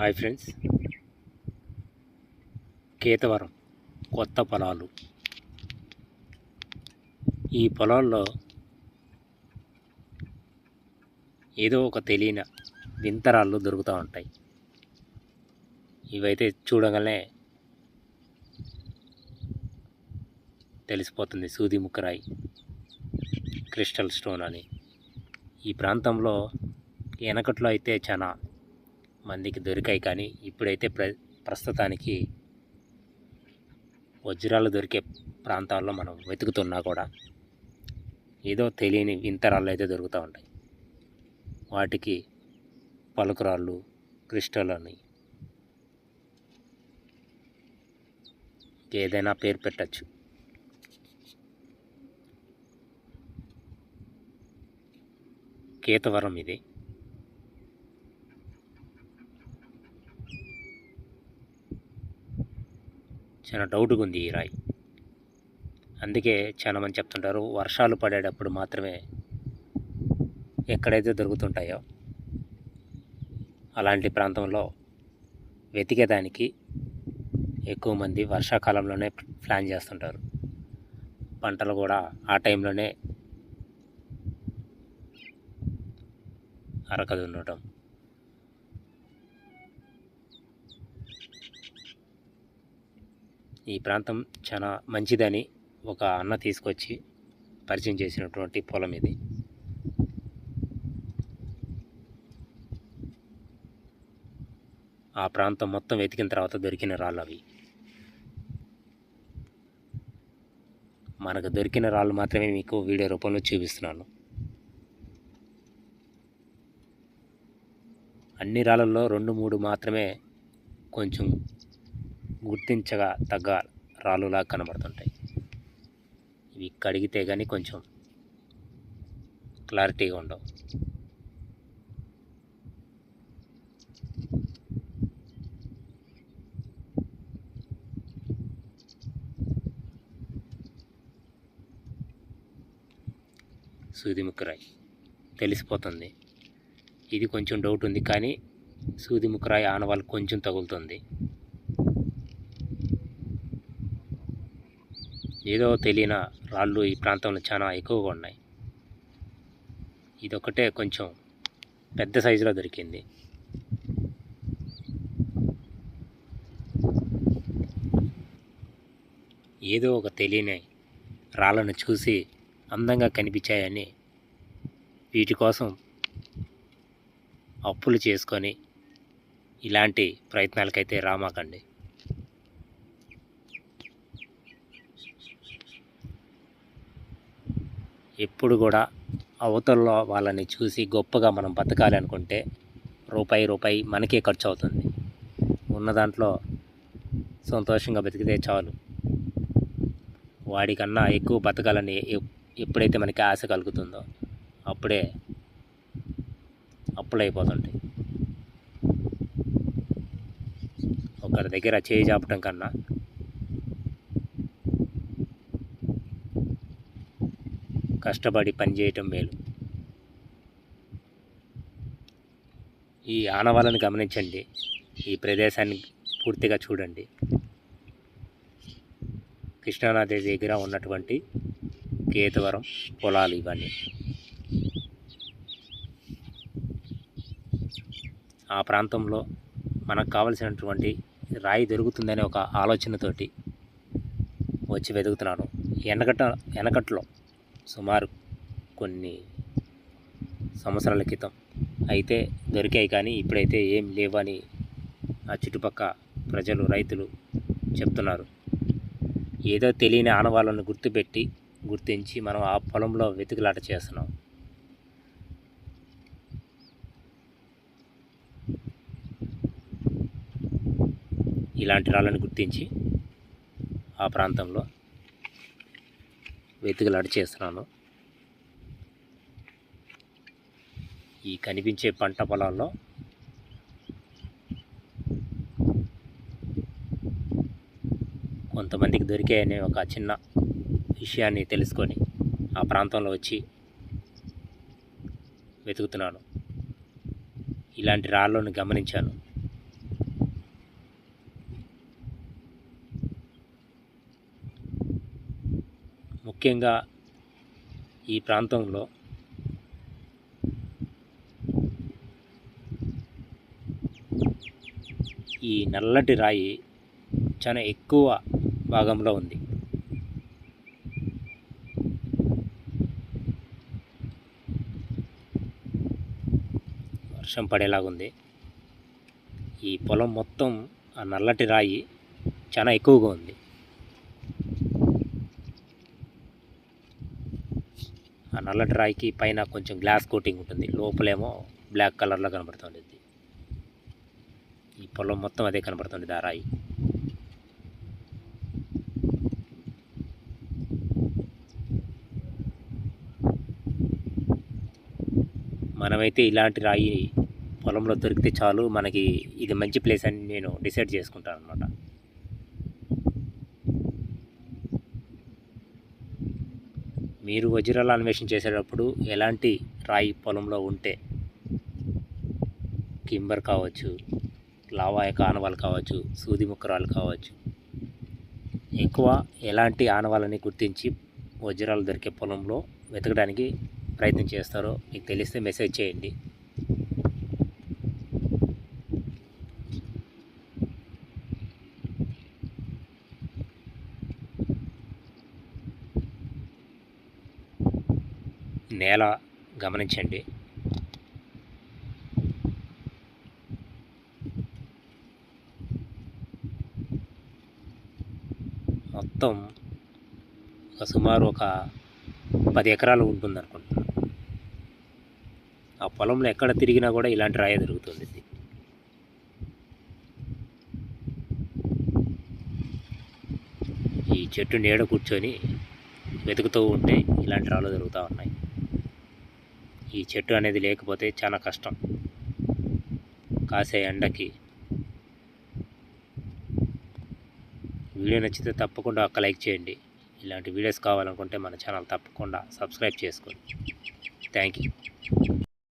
Hi friends. Ketavaram కొత్త పొలాలు. ఈ పొలాల్లో ఏదో ఒక తెలియని వింతరాళ్ళు దొరుకుతూ ఉంటాయి. ఇవైతే చూడగానే తెలిసిపోతుంది సూది ముక్కరాయి క్రిస్టల్ స్టోన్ అని. ఈ ప్రాంతంలో వెనకట్లో అయితే చాలా మందికి దొరికాయి కానీ ఇప్పుడైతే ప్ర ప్రస్తుతానికి వజ్రాలు దొరికే ప్రాంతాల్లో మనం వెతుకుతున్నా కూడా ఏదో తెలియని వింతరాళ్ళు అయితే దొరుకుతూ ఉంటాయి. వాటికి పలుకురాళ్ళు క్రిస్టల్ అని ఏదైనా పేరు పెట్టచ్చు. కేతవరం ఇది. చాలా డౌట్గా ఉంది ఈ రాయి. అందుకే చాలా మంది చెప్తుంటారు వర్షాలు పడేటప్పుడు మాత్రమే ఎక్కడైతే దొరుకుతుంటాయో అలాంటి ప్రాంతంలో వెతికేదానికి ఎక్కువ మంది వర్షాకాలంలోనే ప్లాన్ చేస్తుంటారు. పంటలు కూడా ఆ టైంలోనే అరకదు ఉండటం ఈ ప్రాంతం చాలా మంచిదని ఒక అన్న తీసుకొచ్చి పరిచయం చేసినటువంటి పొలం ఇది. ఆ ప్రాంతం మొత్తం వెతికిన తర్వాత దొరికిన రాళ్ళు అవి. మనకు దొరికిన రాళ్ళు మాత్రమే మీకు వీడియో రూపంలో చూపిస్తున్నాను. అన్ని రాళ్ళల్లో రెండు మూడు మాత్రమే కొంచెం గుర్తించగా తగ్గ రాళ్ళులా కనబడుతుంటాయి. ఇవి కడిగితే కానీ కొంచెం క్లారిటీగా ఉండవు. సూది తెలిసిపోతుంది. ఇది కొంచెం డౌట్ ఉంది కానీ సూది ఆనవాళ్ళు కొంచెం తగులుతుంది. ఏదో తెలియని రాళ్ళు ఈ ప్రాంతంలో చాలా ఎక్కువగా ఉన్నాయి. ఇదొకటే కొంచెం పెద్ద సైజులో దొరికింది. ఏదో ఒక తెలియని రాళ్ళను చూసి అందంగా కనిపించాయని వీటి కోసం అప్పులు చేసుకొని ఇలాంటి ప్రయత్నాలకైతే రామాకండి. ఎప్పుడు కూడా అవతల్లో వాళ్ళని చూసి గొప్పగా మనం బతకాలి అనుకుంటే రూపాయి రూపాయి మనకే ఖర్చు అవుతుంది ఉన్న దాంట్లో సంతోషంగా బతికితే చాలు. వాడికన్నా ఎక్కువ బతకాలని ఎప్- ఎప్పుడైతే మనకి ఆశ కలుగుతుందో అప్పుడే అప్పులైపోతుంటాయి. ఒకరి దగ్గర చేయి చాపటం కన్నా కష్టపడి పనిచేయటం మేలు. ఈ ఆనవాళ్ళను గమనించండి. ఈ ప్రదేశాన్ని పూర్తిగా చూడండి. కృష్ణానది దగ్గర ఉన్నటువంటి కేతవరం పొలాలు ఇవన్నీ. ఆ ప్రాంతంలో మనకు కావలసినటువంటి రాయి దొరుకుతుందనే ఒక ఆలోచనతోటి వచ్చి వెతుకుతున్నాను. వెనకట వెనకట్లో సుమారు కొన్ని సంవత్సరాల క్రితం అయితే దొరికాయి కానీ ఇప్పుడైతే ఏం లేవని ఆ చుట్టుపక్క ప్రజలు రైతులు చెప్తున్నారు. ఏదో తెలియని ఆనవాళ్ళను గుర్తుపెట్టి గుర్తించి మనం ఆ పొలంలో వెతుకులాట చేస్తున్నాం. ఇలాంటి రాళ్ళను గుర్తించి ఆ ప్రాంతంలో వెతుకులాట చేస్తున్నాను. ఈ కనిపించే పంట పొలాల్లో కొంతమందికి దొరికాయనే ఒక చిన్న విషయాన్ని తెలుసుకొని ఆ ప్రాంతంలో వచ్చి వెతుకుతున్నాను. ఇలాంటి రాళ్ళను గమనించాను. ముఖ్యంగా ఈ ప్రాంతంలో ఈ నల్లటి రాయి చాలా ఎక్కువ భాగంలో ఉంది. వర్షం పడేలాగుంది ఈ పొలం మొత్తం ఆ నల్లటి రాయి చాలా ఎక్కువగా ఉంది. ఆ నల్లటి రాయికి పైన కొంచెం గ్లాస్ కోటింగ్ ఉంటుంది. లోపలేమో బ్లాక్ కలర్లో కనబడుతుంది ఈ పొలం మొత్తం అదే కనబడుతుంది ఆ రాయి. మనమైతే ఇలాంటి రాయి పొలంలో దొరికితే చాలు. మనకి ఇది మంచి ప్లేస్ అని నేను డిసైడ్ చేసుకుంటాను అనమాట మీరు వజ్రాల అన్వేషణ చేసేటప్పుడు ఎలాంటి రాయి పొలంలో ఉంటే కింబర్ కావచ్చు లావాయ ఆనవాలు కావచ్చు సూది ముక్కరాలు కావచ్చు ఎక్కువ ఎలాంటి ఆనవాలని గుర్తించి వజ్రాలు దొరికే పొలంలో వెతకడానికి ప్రయత్నం చేస్తారో మీకు తెలిస్తే మెసేజ్ చేయండి. నేల గమనించండి. మొత్తం సుమారు ఒక పది ఎకరాలు ఉంటుంది అనుకుంటున్నాను ఆ పొలంలో ఎక్కడ తిరిగినా కూడా ఇలాంటి రాయ దొరుకుతుంది ఈ చెట్టు నీడ కూర్చొని వెతుకుతూ ఉంటే ఇలాంటి రాళ్ళు దొరుకుతూ ఉన్నాయి. ఈ చెట్టు అనేది లేకపోతే చాలా కష్టం. కాసే ఎండకి. వీడియో నచ్చితే తప్పకుండా ఒక లైక్ చేయండి. ఇలాంటి వీడియోస్ కావాలనుకుంటే మన ఛానల్ తప్పకుండా సబ్స్క్రైబ్ చేసుకోండి థ్యాంక్ యూ